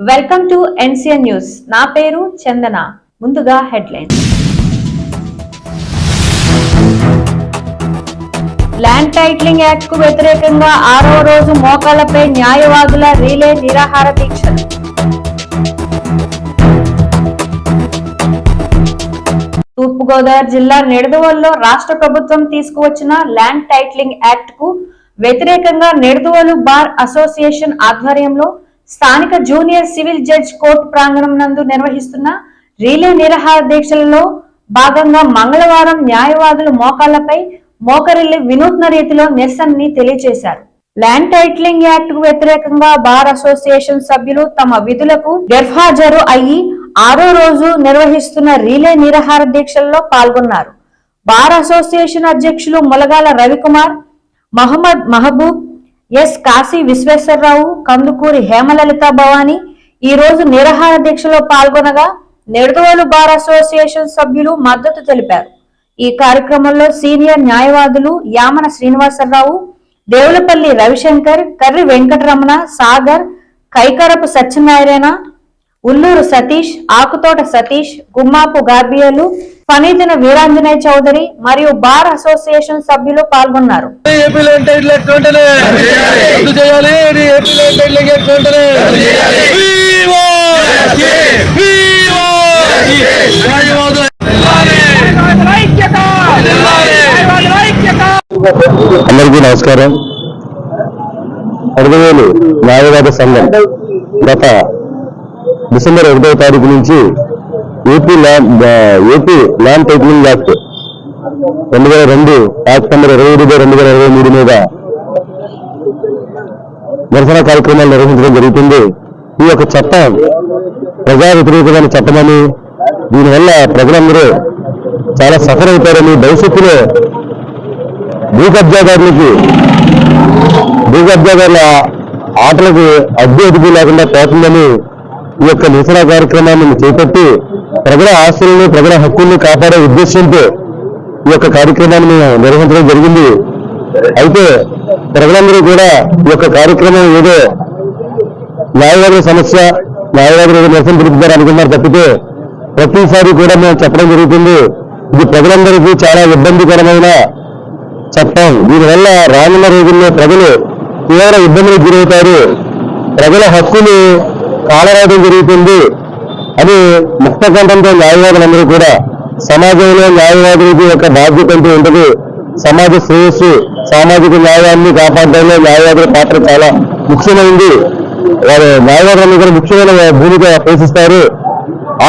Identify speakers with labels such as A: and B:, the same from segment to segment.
A: Welcome to NCN news. నా పేరు చందన. ముందుగా హెడ్లైన్. ల్యాండ్ టైటిలింగ్ యాక్ట్కు వ్యతిరేకంగా ఆరో రోజు మోకాళ్ళపై న్యాయవాదుల రీలే నిరాహార దీక్షలు తూర్పుగోదావరి జిల్లా నిడదవోలులో రాష్ట్ర ప్రభుత్వం తీసుకువచ్చిన ల్యాండ్ టైటిలింగ్ యాక్ట్కు వ్యతిరేకంగా నిడదవోలు బార్ అసోసియేషన్ ఆధ్వర్యంలో స్థానిక జూనియర్ సివిల్ జడ్జ్ కోర్టు ప్రాంగణం నందు నిర్వహిస్తున్న రీలే నిరాహార దీక్షలలో భాగంగా మంగళవారం న్యాయవాదులు మోకాళ్ళపై మోకరిల్లి వినూత్న రీతిలో నిరసనని తెలియజేశారు. ల్యాండ్ టైటిలింగ్ యాక్ట్కు వ్యతిరేకంగా బార్ అసోసియేషన్ సభ్యులు తమ విధులకు గెర్హాజరు అయ్యి ఆరో రోజు నిర్వహిస్తున్న రీలే నిరాహార దీక్షల్లో పాల్గొన్నారు. బార్ అసోసియేషన్ అధ్యక్షులు ములగాల రవికుమార్ మహమ్మద్ మహబూబ్ ఎస్ కాశీ విశ్వేశ్వరరావు కందుకూరి హేమలలిత భవాని ఈ రోజు నిరాహార దీక్షలో పాల్గొనగా నెడదవోలు బార్ అసోసియేషన్ సభ్యులు మద్దతు తెలిపారు. ఈ కార్యక్రమంలో సీనియర్ న్యాయవాదులు యామన శ్రీనివాసరావు దేవులపల్లి రవిశంకర్ కర్రి వెంకటరమణ సాగర్ కైకరపు సత్యనారాయణ ఉల్లూరు సతీష్ ఆకుతోట సతీష్ గుమ్మాపు గార్బియలు ఫనీతిన వీరాంజనేయ చౌదరి మరియు బార్ అసోసియేషన్ సభ్యులు పాల్గొన్నారు.
B: అందరికీ నమస్కారం. అరవైవేలు న్యాయవాద సంఘం గత డిసెంబర్ ఒకటవ తారీఖు నుంచి AP land AP land titling act రెండు వేల రెండు యాక్ట్ నెంబర్ ఇరవై ఐదు రెండు వేల ఇరవై మూడు మీద నిరసన కార్యక్రమాలు నిర్వహించడం జరుగుతుంది. ఈ యొక్క చట్టం ప్రజా వ్యతిరేకమైన చట్టమని దీనివల్ల ప్రజలందరూ చాలా సఫర్ అవుతారని భవిష్యత్తులో భూ కబ్జాదారులకి భూ కబ్జాదారుల ఆటలకు అద్దె అదుపు లేకుండా పోతుందని ఈ యొక్క నిరసన కార్యక్రమాన్ని చేపట్టి ప్రజల ఆస్తులను ప్రజల హక్కుల్ని కాపాడే ఉద్దేశంతో ఈ యొక్క కార్యక్రమాన్ని మేము నిర్వహించడం జరిగింది. అయితే ప్రజలందరూ కూడా ఈ యొక్క కార్యక్రమం ఏదో న్యాయవాదుల సమస్య న్యాయవాదులు ఏదో నిరసన తెలుపుతారు అనుకున్నారు తప్పితే ప్రతిసారి కూడా మేము చెప్పడం జరుగుతుంది. ఇది ప్రజలందరికీ చాలా ఇబ్బందికరమైన చట్టం. దీనివల్ల రానున్న రోజుల్లో ప్రజలు తీవ్ర ఇబ్బందులకు గురవుతారు. ప్రజల హక్కులు కాలరాయడం జరుగుతుంది అని ముక్తకంఠంతో న్యాయవాదులందరూ కూడా సమాజంలో న్యాయవాదులకి ఒక బాధ్యత అంటూ ఉంటుంది. సమాజ శ్రేయస్సు సామాజిక న్యాయాన్ని కాపాడడంలో న్యాయవాదుల పాత్ర చాలా ముఖ్యమైనది వారు న్యాయవాదులందరూ కూడా ముఖ్యమైన భూమిక పోషిస్తారు.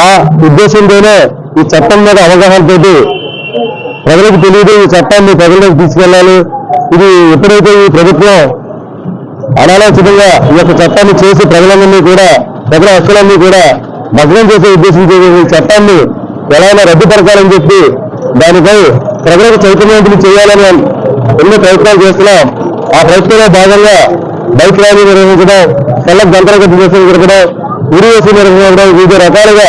B: ఆ ఉద్దేశంతోనే ఈ చట్టం మీద అవగాహనతోటి ప్రజలకు తెలియదు ఈ చట్టాన్ని ప్రజలకు తీసుకెళ్ళాలి ఇది ఎప్పుడైతే ఈ ప్రభుత్వం అనాలోచితంగా ఈ యొక్క చట్టాన్ని చేసి ప్రజలందరినీ కూడా ప్రజల హక్కులన్నీ కూడా భగ్నం చేసే ఉద్దేశంతో ఈ చట్టాన్ని ఎలా రద్దుపరచాలని చెప్పి దానిపై ప్రజలకు చైతన్యవంతులు చేయాలని ఎన్నో ప్రయత్నాలు చేస్తున్నాం. ఆ ప్రయత్నంలో భాగంగా బైక్ ర్యాలీ నిర్వహించడం కళ్ళకు గంటల గట్టి చేసిన జరగడం ఉరివేసి నిర్వహించడం వివిధ రకాలుగా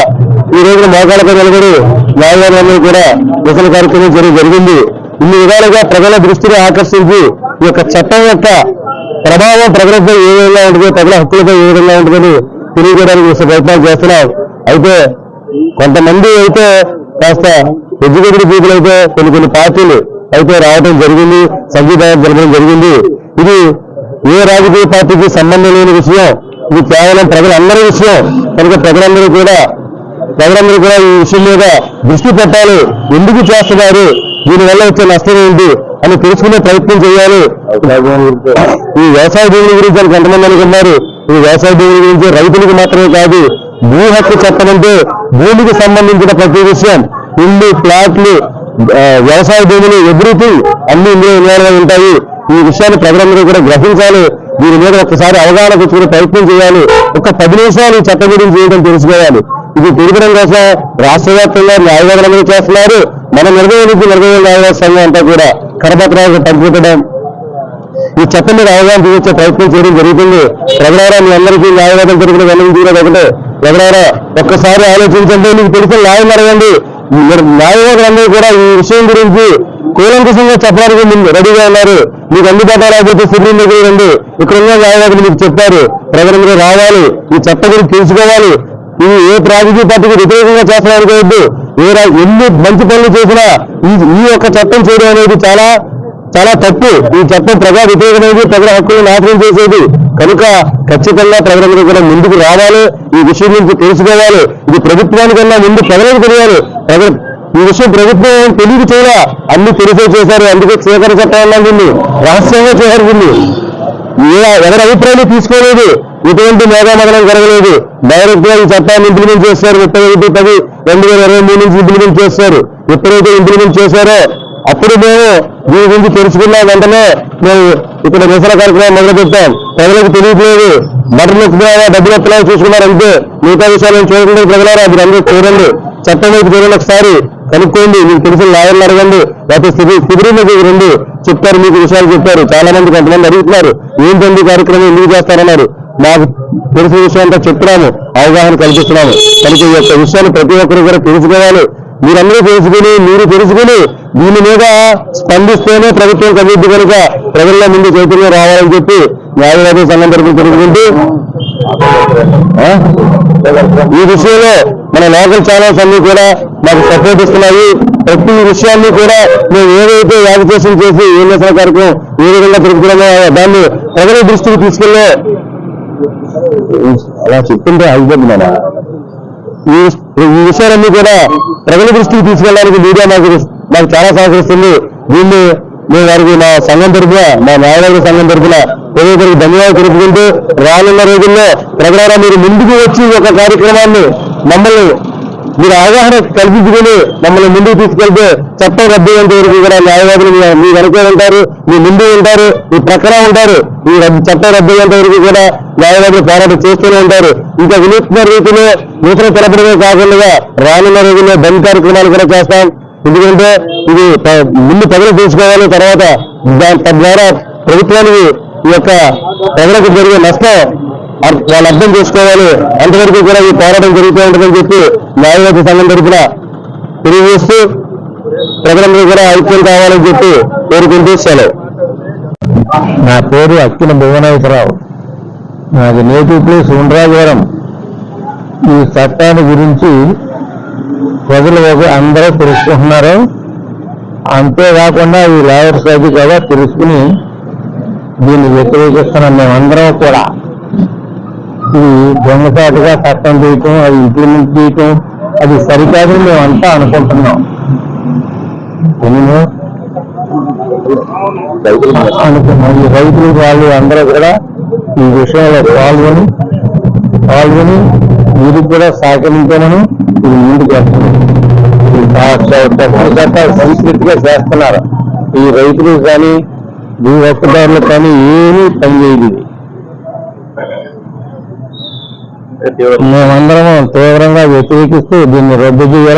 B: ఈ రోజున మోకాళ్ళపై నిలబడి న్యాయవాదులందరూ కూడా నిరసన కార్యక్రమం జరిగింది. ఇన్ని విధాలుగా ప్రజల దృష్టిని ఆకర్షించి ఈ యొక్క చట్టం యొక్క ప్రభావం ప్రజలపై ఏ విధంగా ఉంటుంది ప్రజల హక్కులపై ఏ విధంగా ఉంటుందని తెలియజేయడానికి ప్రయత్నాలు చేస్తున్నాం. అయితే కొంతమంది అయితే కాస్త ఎడ్యుకేటెడ్ పీపుల్ అయితే కొన్ని కొన్ని పార్టీలు అయితే రావడం జరిగింది సంగీతం జరగడం జరిగింది. ఇది ఏ రాజకీయ పార్టీకి సంబంధం లేని విషయం ఇది కేవలం ప్రజలందరి విషయం. కనుక ప్రజలందరూ కూడా ప్రజలందరూ కూడా ఈ విషయం మీద దృష్టి పెట్టాలి. ఎందుకు చేస్తున్నారు? దీనివల్ల వచ్చే నష్టం ఏంటి అని తెలుసుకునే ప్రయత్నం చేయాలి. ఈ వ్యవసాయ భూముల గురించి అని కొంతమంది అనుకున్నారు ఈ వ్యవసాయ భూముల గురించి రైతులకు మాత్రమే కాదు భూ హక్కు చట్టం అంటే భూమికి సంబంధించిన ప్రతి విషయం ఇల్లు ప్లాట్లు వ్యవసాయ భూములు ఎవ్రీథింగ్ అన్ని ఇందులో ఇన్వాల్వ్ ఉంటాయి. ఈ విషయాన్ని ప్రజలందరూ కూడా గ్రహించాలి. దీని మీద ఒక్కసారి అవగాహన తెచ్చుకునే ప్రయత్నం చేయాలి. ఒక పది నిమిషాలు ఈ చట్టం గురించి చేయడం తెలుసుకోవాలి. ఇది తీర్చడం కోసం రాష్ట్ర వ్యాప్తంగా న్యాయవాదులందరూ చేస్తున్నారు. మన నిర్ణయం నుంచి నిర్ణయం న్యాయవాద సంఘం అంతా కూడా కరపత్రాలను పంపించడం ఈ చట్టం మీద అవగాహన చూపించే ప్రయత్నం చేయడం జరుగుతుంది. ప్రజలారా మీ అందరికీ న్యాయవాదం జరిగిన వెళ్ళడం తీరదు ఒకటే ప్రజలారా ఒక్కసారి ఆలోచించండి మీకు తెలిసిన న్యాయం అడగండి మీరు న్యాయవాదులందరూ కూడా ఈ విషయం గురించి కూలంకషంగా చెప్పడానికి ముందు రెడీగా ఉన్నారు. మీకు అందుబాటులో రాకపోతే సుప్రీం దగ్గర రండి ఇక్కడ ఉన్న న్యాయవాదులు మీకు చెప్పారు. ప్రజలందరూ రావాలి. ఈ చట్టం గురించి తెలుసుకోవాలి. ఇది ఏ రాజకీయ పార్టీకి వ్యతిరేకంగా చేస్తున్నారు అనుకోవద్దు ఏ ఎన్ని మంచి పనులు చేసినా ఈ ఈ యొక్క చట్టం చేయడం అనేది చాలా చాలా తప్పు. ఈ చట్టం ప్రజా వ్యతిరేకమైనది ప్రజల హక్కులను నాశనం చేసేది. కనుక ఖచ్చితంగా ప్రజలందరూ కూడా ముందుకు రావాలి. ఈ విషయం గురించి తెలుసుకోవాలి. ఇది ప్రభుత్వానికన్నా ముందు ప్రజలకు తెలియాలి. ప్రజలు ఈ విషయం ప్రభుత్వం తెలియదు చేయలే. అన్ని తెలిసే చేశారు. అందుకే స్వీకరణ చట్టం అన్నది రహస్యంగా చేయాల్సింది ఎవరి అభిప్రాయాలు తీసుకోలేదు. ఎటువంటి మేఘామగనం జరగలేదు. డైరెక్ట్గా ఈ చట్టాన్ని ఇంప్లిమెంట్ చేస్తారు. ముప్పై ఒకటి పది రెండు వేల ఇరవై మూడు నుంచి ఇంప్లిమెంట్ చేస్తారు. ఎప్పుడైతే ఇంప్లిమెంట్ చేశారో అప్పుడు మేము దీని గురించి తెలుసుకున్న వెంటనే మేము ఇక్కడ నిరసన కార్యక్రమం మొదలు పెట్టాం. ప్రజలకు తెలియట్లేదు. బట్టలు ఎత్తుకున్నారా డబ్బులు ఎత్తున్నా చూసుకున్నారు అంతే మిగతా విషయాలను చూడకుండా ప్రజలారా. అది అందరూ చూడండి. చట్టం వైపు చూడండి ఒకసారి. కనుక్కోండి. మీకు తెలిసిన లాయర్లు అడగండి. లేకపోతే స్థితి స్థితి దగ్గర రండి చెప్తారు మీకు విషయాలు చెప్తారు చాలా మంది కొంతమంది అడుగుతున్నారు ఏంటండి కార్యక్రమం ఎందుకు చేస్తారన్నారు. మాకు తెలిసిన విషయం అంతా చెప్తున్నాము అవగాహన కల్పిస్తున్నాము. కనుక ఈ యొక్క విషయాన్ని ప్రతి ఒక్కరు కూడా తెలుసుకోవాలి. మీరందరూ తెలుసుకుని మీరు తెలుసుకుని దీని మీద స్పందిస్తేనే ప్రభుత్వం కవిద్ది కనుక ప్రజల్లో ముందు చైతన్యం రావాలని చెప్పి న్యాయవాది సంఘం తరపున తెలుసుకుంటూ ఈ విషయంలో మన లోకల్ ఛానల్స్ అన్ని కూడా మాకు సపోర్ట్ ఇస్తున్నాయి. ప్రతి విషయాన్ని కూడా మేము ఏదైతే యాజిటేషన్ చేసి ఏ నిరసన కార్యక్రమం ఏ విధంగా జరుగుతున్నామో దాన్ని ప్రజల దృష్టికి తీసుకెళ్ళే అలా చెప్తుంటే అయిపోతున్నానా ఈ ఈ విషయాలన్నీ కూడా ప్రజల దృష్టికి తీసుకెళ్ళడానికి మీడియా మాకు మాకు చాలా సహకరిస్తుంది. దీన్ని మేము వారికి మా సంఘం తరఫున మా న్యాయవాదుల సంఘం తరఫున ప్రజలకు ధన్యవాదాలు తెలుపుకుంటూ రానున్న రోజుల్లో ప్రజలారా మీరు ముందుకు వచ్చి ఒక కార్యక్రమాన్ని మమ్మల్ని మీరు అవగాహన కల్పించుకుని మమ్మల్ని ముందుకు తీసుకెళ్తే చట్టం రద్దు అయ్యేంత వరకు కూడా న్యాయవాదులు మీ- మీ వెనకే ఉంటారు మీ ముందు ఉంటారు మీ ప్రక్కన ఉంటారు. మీ చట్టం రద్దు అయ్యేంత వరకు కూడా న్యాయవాదులు పోరాటం చేస్తూనే ఉంటారు. ఇంకా వినూత్న రీతిలో నూతన తెలపడమే కాకుండా రానున్న రోజుల్లో బంద్ కార్యక్రమాలు కూడా చేస్తాం. ఎందుకంటే ఇది ముందు ప్రజలు తీసుకోవాలి తర్వాత దాని తద్వారా ప్రభుత్వానికి ఈ యొక్క ప్రజలకు జరిగే నష్టం వాళ్ళు అర్థం చేసుకోవాలి. అంతవరకు కూడా ఈ పోరాటం జరుగుతూ ఉంటుందని చెప్పి న్యాయవాది సంఘం తరఫున తెలియజేస్తూ ప్రజలందరూ కూడా ఐక్యం కావాలని చెప్పి కోరుకుంటూ సెలవు. నా పేరు అక్కిన భువనేశ్వరరావు. నాది నేటివ్ ప్లేస్ ఉండ్రాజవరం. ఈ చట్టాన్ని గురించి ప్రజలు ఒక అందరూ తెలుసుకుంటున్నారు. అంతేకాకుండా ఈ లాయర్స్ అది కూడా తెలుసుకుని దీన్ని వ్యతిరేకిస్తున్నాం మేమందరం కూడా. ఇది దొంగసాటుగా చట్టం చేయటం అది ఇంప్లిమెంట్ చేయటం అది సరికాదని మేమంతా అనుకుంటున్నాం. అనుకున్నాం ఈ రైతులు వాళ్ళు అందరూ కూడా ఈ విషయంలో పాల్గొని పాల్గొని మీరు కూడా సహకరించామని ఇది ముందుకు వస్తున్నాం. సంస్కృతిగా చేస్తున్నారు. ఈ రైతులు కానీ భూ హక్కుదారులు కానీ ఏమీ పనిచేయదు మేమందరము తీవ్రంగా వ్యతిరేకిస్తూ దీన్ని రద్దు చేయాలి